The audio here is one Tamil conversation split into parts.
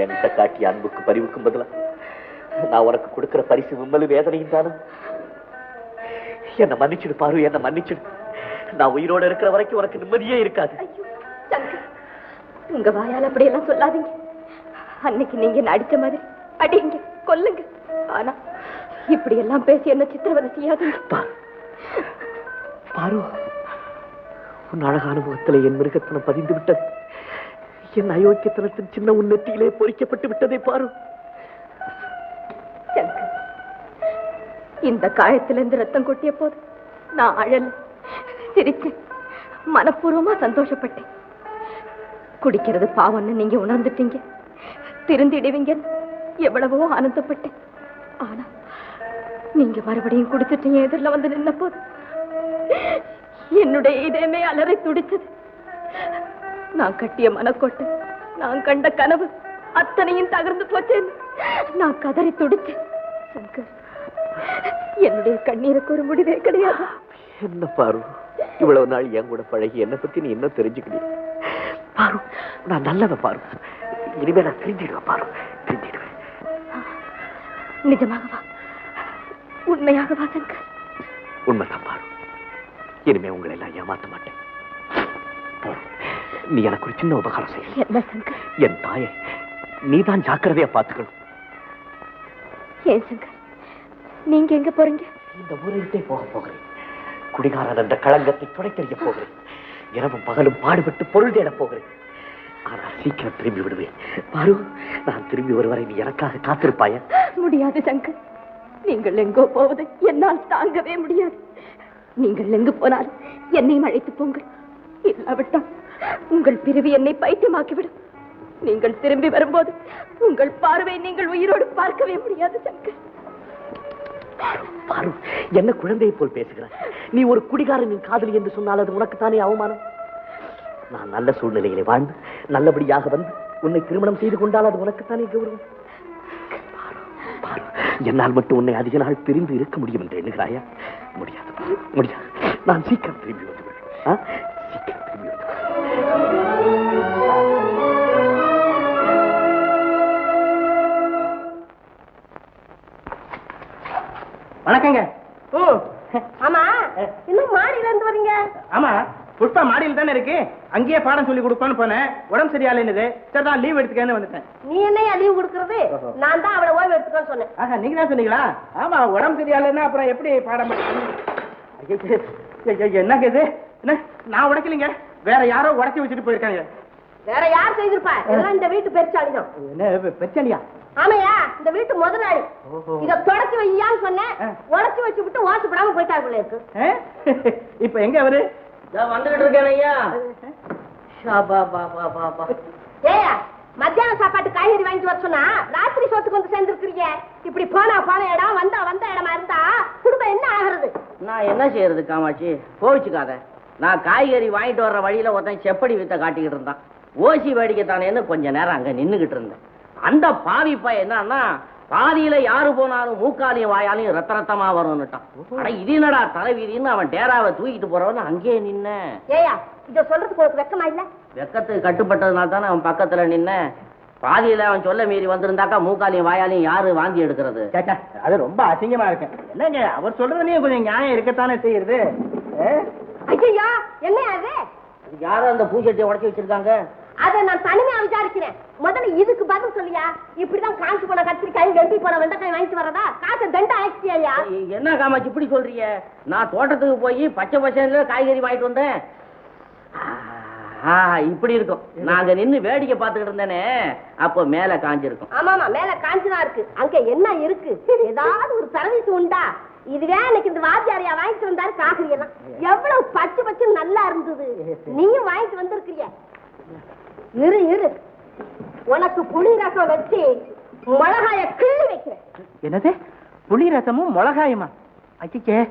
என்கிட்ட காட்டிய அன்புக்கு பரிவுக்கும் பதிலா நான் உனக்கு கொடுக்கிற பரிசு விம்மலு வேதனையும் தானே? என்ன மன்னிச்சிடு பாரு என்ன மன்னிச்சிடு. நான் உயிரோட இருக்கிற வரைக்கும் உனக்கு நிம்மதியே இருக்காது. உங்க வாயால அப்படியெல்லாம் சொல்லாதீங்க. அன்னைக்கு நீங்க அடிச்ச மாதிரி அடிங்க கொல்லுங்க. ஆனா இப்படி எல்லாம் பேசி என்ன சித்திரவதை செய்யாதீங்க பாரு. உன் அழகான முகத்திலே என் மிருகத்தனம் பதிந்து விட்டது என் அயோக்கியத்தனத்தின் சின்ன உன்னெட்டியிலே பொறிக்கப்பட்டு விட்டதை பாரு. இந்த காயத்திலிருந்து ரத்தம் கொட்டிய போது நான் அழல சிரிச்சேன் மனப்பூர்வமா சந்தோஷப்பட்டேன். குடிக்கிறது பாவம்னு நீங்க உணர்ந்துட்டீங்க திருந்திடுவீங்க எவ்வளவோ ஆனந்தப்பட்டேன். ஆனா நீங்க மறுபடியும் குடிச்சிட்டீங்க எதிரில் வந்து நின்ன போது என்னுடைய இதயமே அலறை துடிச்சது நான் கட்டிய மனக்கோட்டை நான் கண்ட கனவு அத்தனையும் தகர்ந்து போச்சேன். நான் கதறி துடிச்சேன் சங்கர் என்னுடைய கண்ணீருக்கு ஒரு முடிவே கிடையாது. என்ன பாரு இவ்வளவு நாள் என் கூட பழகி என்னை பத்தி நீ இன்னும் தெரிஞ்சுக்கலையே பாரு நான் நல்லவன் பாரு. இனிமே நான் திருந்திடுவேன் பாரு திருந்திடுவேன் நிஜமாகவா? உண்மையாகவா சங்கர்? உண்மைதான் பாரு. இனிமே உங்களை எல்லாம் ஏமாத்த மாட்டேன். நீ எனக்கு ஒரு சின்ன உபகாரம் செய்ய. என் தாயை நீதான் ஜாக்கிரதையா பார்த்துக்கணும். ஏன் சங்கர்? நீங்க எங்க போறீங்க? இந்த ஊரை விட்டே போக போகிறேன். குடிகாரன் என்ற களங்கத்தை துடைத்தெறிய போகிறேன். இரவும் பகலும் பாடுபட்டு பொருள் தேட போகிறேன். ஆனால் சீக்கிரம் திரும்பி விடுவேன். பாரு நான் திரும்பி வருவரை நீ எனக்காக காத்திருப்பாயா? முடியாது சங்கர். நீங்கள் எங்கோ போவதை என்னால் தாங்கவே முடியாது. நீங்கள் எங்கு போனால் என்னையும் அழைத்து போங்கள். இல்லாவிட்டால் உங்கள் பிரிவு என்னை பைத்தியமாக்கிவிடும். நீங்கள் திரும்பி வரும்போது உங்கள் பார்வை நீங்கள் உயிரோடு பார்க்கவே முடியாது சங்கர். பாரு என்ன குழந்தையை போல் பேசுகிறாய். நீ ஒரு குடிகாரனின் காதலி என்று சொன்னால் அது உனக்குத்தானே அவமானம்? நான் நல்ல சூழ்நிலையிலே வாழ்ந்து நல்லபடியாக வந்து உன்னை திருமணம் செய்து கொண்டால் அது உனக்குத்தானே கௌரவம்? பாரு, என்னால் மட்டும் உன்னை அதிக நாள் பிரிந்து இருக்க முடியும் என்று எண்ணுகிறாயா? முடியாது முடியாது. நான் சீக்கிரம் திரும்பி வந்து வணக்கங்க. ஆமா. இன்னும் மாடியில இருந்து வரீங்க? ஆமா புஷ்பா மாடியில் தானே இருக்கு. அங்கேயே பாடம் சொல்லி கொடுப்பான்னு போனேன். உடம்பு சரியாலைன்னு சரி தான் லீவ் எடுத்துக்கன்னு வந்துட்டேன். நீ என்னையா லீவ் கொடுக்கறது? நான் தான் அவளை ஓய்வு எடுத்துக்கன்னு சொன்னேன். ஆஹா நீங்க தான் சொன்னீங்களா? ஆமா உடம்பு சரியாலைன்னா அப்புறம் எப்படி பாடம் என்னங்க இது? என்ன? நான் உடைக்கலைங்க. வேற யாரோ உடைச்சி வச்சுட்டு போயிருக்காங்க. வேற யார் செய்திருப்பா? எல்லாம் இந்த வீட்டு பெருச்சாளிதான். என்ன பிரச்சனையா ஆமையா இந்த வீட்டு முதலாளி. இத தொடச்சு வையான்னு சொன்னேன். உடச்சு வச்சு விட்டு வாசப்படாம போயிட்டாருக்குள்ள இருக்கு? இப்ப எங்க அவரு? வந்துகிட்டு இருக்கேன் ஐயா. ஏயா மத்தியான சாப்பாட்டு காய்கறி வாங்கிட்டு வர சொன்னா ராத்திரி சோத்துக்கு வந்து சேர்ந்துருக்கிறீங்க. இப்படி போனா போன இடம் வந்தா வந்த இடமா இருந்தா குடும்பம் என்ன ஆகுறது? நான் என்ன செய்யறது காமாட்சி? கோவிச்சுக்காத. நான் காய்கறி வாங்கிட்டு வர்ற வழியில ஒருத்தன் செப்படி வித்த காட்டிக்கிட்டு இருந்தான். ஓசி வேடிக்கைத்தானேன்னு கொஞ்ச நேரம் அங்க நின்னுகிட்டு இருந்தேன். அந்த பாவி பையன் என்னன்னா பாதியில யாரு போனாலும் மூக்காலையும் வாயாலையும் ரத்த ரத்தமா வரும்னுட்டான். அட இது என்னடா தலைவீதின்னு அவன் டேராவை தூக்கிட்டு போறவன் அங்கேயே நின்னேன் ஏயா இத சொல்றதுக்கு உனக்கு வெக்கமா இல்ல? வெக்கத்துக்கு கட்டுப்பட்டதுனால தானே அவன் பக்கத்துல நின்னேன் பாதியில அவன் சொல்ல மீறி வந்திருந்தாக்கா மூக்காலையும் வாயாலையும் யாரு வாந்தி எடுக்கிறது? அது ரொம்ப அசிங்கமா இருக்கு. என்னங்க அவர் சொல்றதுலயும் கொஞ்சம் நியாயம் இருக்கத்தானே செய்யுது ஆ? ஐயா என்ன அது? அதுக்கு யாரும் அந்த பூச்சட்டியை உடச்சி வச்சிருக்காங்க? அதை நான் தனிமையா விசாரிக்கிறேன். முதல்ல இதுக்கு பதில் சொல்லியா? இப்படிதான் காஞ்சு போன கத்திரிக்காய் வெட்டி போன வெண்டைக்காய் வாங்கிட்டு வரதா காசை தண்டை ஆயிடுச்சியா என்ன காமாட்சி இப்படி சொல்றீங்க? நான் தோட்டத்துக்கு போய் பச்சை பசங்க காய்கறி வாங்கிட்டு வந்தேன். ஆ, இப்படி இருக்கும். நாங்க நின்னு வேடிக்கை பார்த்துக்கிட்டு இருந்தேனே. அப்போ மேல காஞ்சிருக்கும். ஆமாமா மேல காஞ்சுதான் இருக்கு. அங்க என்ன இருக்கு? ஏதாவது ஒரு சர்வீஸ் உண்டா? இதுவே எனக்கு இந்த வாத்தியாரியா வாங்கிட்டு வந்தாரு காசு எல்லாம் எவ்வளவு பச்சை பச்சை நல்லா இருந்தது. நீயும் வாங்கிட்டு வந்திருக்கிய இரு இரு. உனக்கு புளி ரசம் வச்சு மிளகாய கிள்ளி வைக்கிறேன். என்னது? புளி ரசமும் மிளகாயுமா? அச்சிச்சே.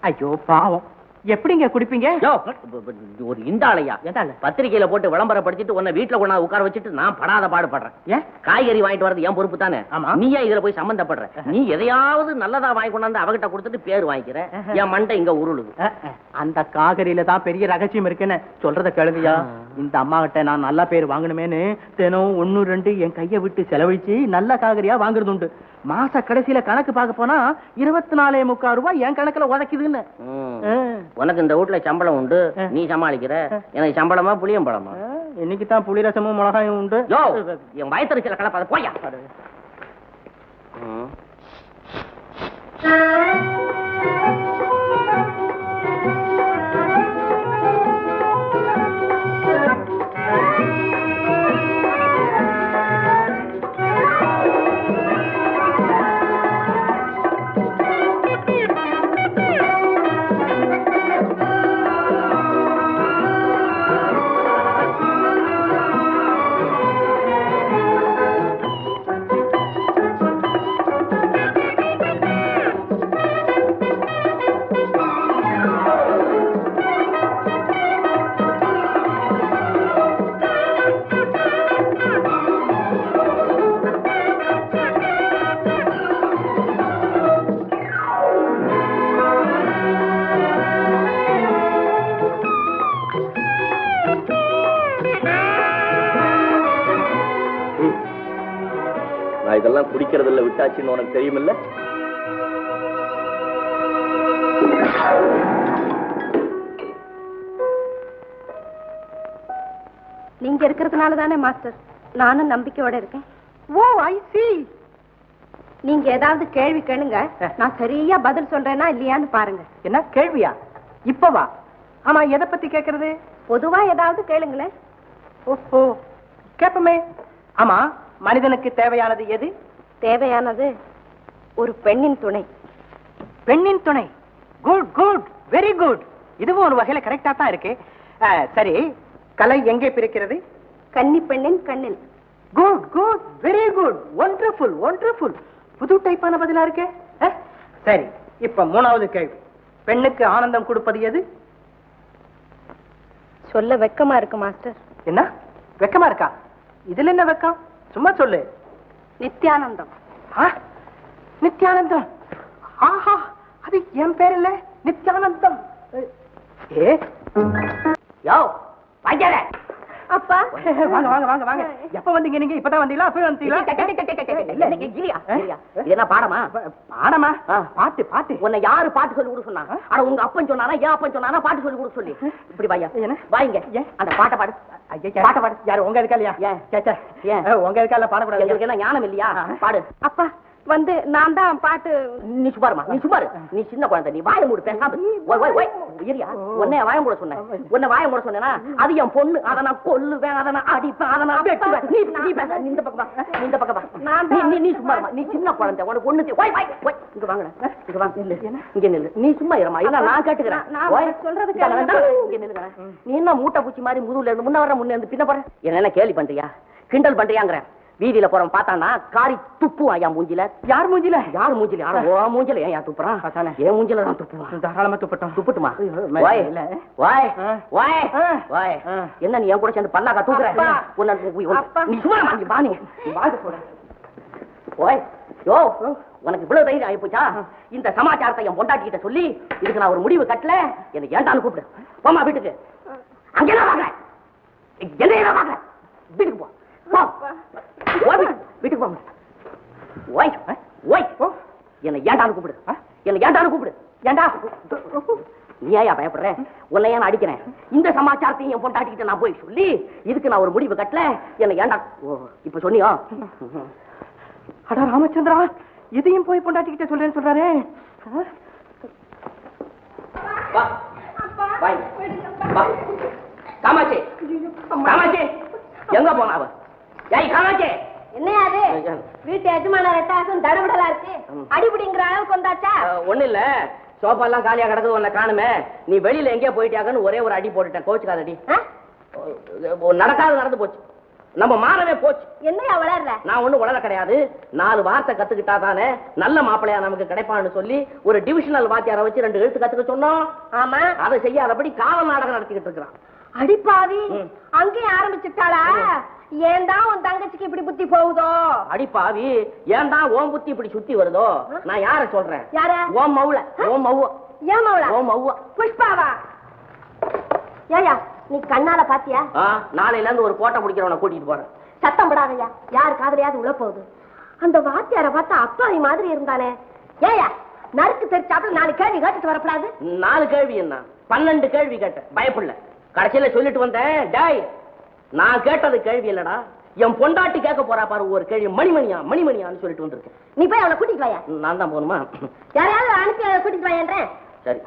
ஐயோ பாவம். எப்படிங்க குடிப்பீங்க? ஒரு இந்த ஆளையா எதால? பத்திரிக்கையில போட்டு விளம்பரப்படுத்திட்டு உன்னை வீட்டுல கொண்டாந்து உட்கார வச்சுட்டு நான் படாத பாடுபடுறேன். ஏன் காய்கறி வாங்கிட்டு வரது என் பொறுப்பு தானே? ஆமா. நீ ஏன் இதுல போய் சம்பந்தப்படுற நீ எதையாவது நல்லதா வாங்கி கொண்டாந்து அவகிட்ட கொடுத்துட்டு பேர் வாங்கிக்கிற என் மண்டை இங்க உருளுது. அந்த காகரியில தான் பெரிய ரகசியம் இருக்குன்னு சொல்றத கேளுங்கய்யா. இந்த அம்மா கிட்ட நான் நல்ல பேர் வாங்கணுமேனு தினம் ஒண்ணு ரெண்டு என் கைய விட்டு செலவழிச்சு நல்ல காகரியா வாங்குறது உண்டு. மாச கடைசியில கணக்கு பார்க்க போனா இருபத்தி நாலே முக்கால் ரூபாய் என் கணக்குல உதைக்குதுன்னு. உனக்கு இந்த வீட்டுல சம்பளம் உண்டு நீ சமாளிக்கிற. எனக்கு சம்பளமா புளியம் பழமா? இன்னைக்கு தான் புளி ரசமும் மிளகாயும் உண்டு. யோ என் வயத்தறிச்சல கலப்பாத போயா ம். நான் இதெல்லாம் குடிக்கிறதுல விட்டாச்சுன்னு உனக்கு தெரியுமில்ல? நீங்க இருக்கிறதுனால தானே மாஸ்டர்? நானும் நம்பிக்கையோட இருக்கேன். ஓ ஐ சி நீங்க ஏதாவது கேள்வி கேளுங்க. நான் சரியா பதில் சொல்றேனா இல்லையான்னு பாருங்க. என்ன கேள்வியா? இப்பவா ஆமா எதை பத்தி கேக்குறது? பொதுவா ஏதாவது கேளுங்களேன். ஓஹோ கேப்பமே. ஆமா மனிதனுக்கு தேவையானது எது? தேவையானது ஒரு பெண்ணின் துணை. பெண்ணின் துணை. குட் குட் வெரி குட் இதுவும் ஒரு வகையில கரெக்டா தான் இருக்கு. சரி கலை எங்கே பிறக்கிறது? கன்னி பெண்ணின் கண்ணில். Good good very good wonderful wonderful புது டைப்பான பதிலா இருக்கே? சரி இப்ப மூணாவது கேள்வி. பெண்ணுக்கு ஆனந்தம் கொடுப்பது எது? சொல்ல வெக்கமா இருக்கு மாஸ்டர். என்ன? வெக்கமா இருக்கா? இதுல என்ன வெக்கம்? சும்மா சொல்லு. நித்யானந்தம்? நித்யானந்தம்? ஆஹா அது என் பேர் இல்ல நித்யானந்தம். ஏ? யோ வாங்கியாத. அப்பா. வாங்க வாங்க வாங்க வாங்க. எப்ப வந்தீங்க நீங்க? இப்பதான் வந்தீங்களா? அப்பவே வந்தீங்களா? என்ன பாடமா? பாடமா. பாட்டு பாட்டு. உன்னை யாரு பாட்டு சொல்லி கொடுக்க சொன்னா? அட உங்க அப்பன் சொன்னானா ஏன் அப்பன் சொன்னானா பாட்டு சொல்லி கொடுக்க சொல்லி. இப்படி வாயா? வாங்க? அந்த பாட்டை பாடு. பாட்டை பாடு. யாரு உங்க இருக்கா இல்லையா? உங்க இருக்கா இல்ல? பாடக்கூடாது. ஞானம் இல்லையா? பாடு. அப்பா. வந்து நான் தான் பாட்டு நீ சும்மாருமா நீ சும்மாரு நீ சின்ன குழந்தை நீ வாய மூடு பேசாம ஓய் ஓய் ஓய். இரியா உன்னை வாய மூட சொன்னேன். உன்னை வாய மூட சொன்னேனா அது என் பொண்ணு. அதை நான் கொல்லுவேன் அதை நான் அடிப்பேன் அதை நான் வெட்டுவேன். நீ நீ பேச நீ இந்த பக்கம் வா. நீ இந்த பக்கம் வா. நான் நீ. நீ நீ சும்மா இருமா. நீ சின்ன குழந்தை உனக்கு ஒண்ணு ஓய் ஓய் ஓய். இங்க வாங்கடா இங்க வாங்க நில்லு. இங்க நில்லு. நீ சும்மா இருமா. இல்ல நான் கேட்டுக்கிறேன். நான் இங்க நில்லுங்க. நீ என்ன மூட்டை பூச்சி மாதிரி முதுகுல இருந்து முன்ன வர முன்ன இருந்து பின்ன போற? என்ன கேலி பண்றியா? கிண்டல் பண்றியாங்கறேன் வீதியில போறவன் பார்த்தானா காரி துப்புவான் என் மூஞ்சில. யார் மூஞ்சில? யார் மூஞ்சில? யார் ஓ மூஞ்சில? ஏன் துப்புறான்? அதானே. என் மூஞ்சில தான் துப்புவான். தாராளமா துப்பட்டோம். துப்புட்டுமா? வாய். வாய். வாய். வாய். என்ன நீ என் கூட சேர்ந்து பல்லாக்கா தூக்குற. நீ சும்மா இருமா, நீ வா நீ. நீ வாழ்ந்து போற ஓய் யோ உனக்கு இவ்வளவு தைரியம் ஆயிப்போச்சா இந்த சமாச்சாரத்தை என் பொண்டாட்டிகிட்ட சொல்லி இதுக்கு நான் ஒரு முடிவு கட்டல. எனக்கு ஏண்டான்னு கூப்பிடு. போமா வீட்டுக்கு. அங்கே தான் வாங்க என்ன வாங்க வீட்டுக்கு போ. போ ஓய் வீட்டுக்கு. வீட்டுக்கு போங்க ஓய் ஓய் என்னை ஏண்டான்னு கூப்பிடு. என்னை ஏண்டான்னு கூப்பிடு. ஏண்டா? நீ ஏன் பயப்படுற? உன்னை ஏன் அடிக்கிறேன்? இந்த சமாச்சாரத்தையும் என் பொண்டாட்டிக்கிட்ட நான் போய் சொல்லி இதுக்கு நான் ஒரு முடிவு கட்டல. என்னை ஏண்டா? ஓ இப்ப சொன்னியோ? அடா ராமச்சந்திரா இதையும் போய் பொண்டாட்டிக்கிட்ட சொல்றேன்னு சொல்றாரே. காமாட்சி. காமாட்சி. எங்க போனா அவ? ஏய் காமாட்சி. என்னையா அது? வீட்டு எஜமான ரெட்டாசும் தடபடலா இருக்கு. அடிபடிங்கிற அளவுக்கு வந்தாச்சா? அஹ், ஒண்ணும் இல்ல சோஃபா எல்லாம் காலியா கிடக்குது உன்னை காணுமே. நீ வெளியில எங்கேயோ போயிட்டியாங்கன்னு ஒரே ஒரு அடி போட்டுட்டேன். கோச்சுக்காதடி? நடக்காது நடந்து போச்சு. நம்ம மாறவே போச்சு. என்னையா வளர்ற? நான் ஒண்ணும் உளர கிடையாது. நாலு வார்த்தை கத்துக்கிட்டா தானே நல்ல மாப்பிள்ளையா நமக்கு கிடைப்பான்னு சொல்லி ஒரு டிவிஷனல் வாத்தியாரை வச்சு ரெண்டு எழுத்து கத்துக்க சொன்னோம். ஆமா. அதை செய்யாதபடி காவல் நாடகம் நடத்திக்கிட்டு இருக்கிறான். அடிப்பாவி. அங்கேயும் ஆரம்பிச்சுட்டாளா? ஏன்டா உன் தங்கச்சிக்கு இப்படி புத்தி போகுதோ? அடி பாவி ஏன்டா ஓம் புத்தி இப்படி சுத்தி வருதோ? நான் யார சொல்றேன்? யார? ஓம் மவுல ஓம் மவுவ. ஏன் மவளா? ஓம் மவுவ. புஷ்பாவா? ஏயா நீ கண்ணால பாத்தியா? நாளையில இருந்து ஒரு போட்டோ பிடிக்கிறவனை கூட்டிட்டு போறேன். சத்தம் படாதயா யார் காதலையாவது உள்ள போகுது. அந்த வாத்தியார பார்த்தா அப்பாவி மாதிரி இருந்தானே. ஏயா நறுக்கு தெரிச்சாப்புல நாலு கேள்வி கேட்டுட்டு வரப்படாது நாலு கேள்வி என்ன? பன்னெண்டு கேள்வி கேட்டேன். பயப்படல கடைசியில சொல்லிட்டு வந்தேன் டேய் நான் கேட்டது கேள்வி இல்லடா. என் பொண்டாட்டி கேட்க போறா பாரு ஒரு கேள்வி. மணிமணியா மணிமணியான்னு சொல்லிட்டு வந்திருக்கேன் நீ போய் அவனை கூட்டிட்டு வாயா? நான் தான் போகணுமா? யாரையாவது அனுப்பி அவனை கூட்டிட்டு வாயன்றேன். சரி.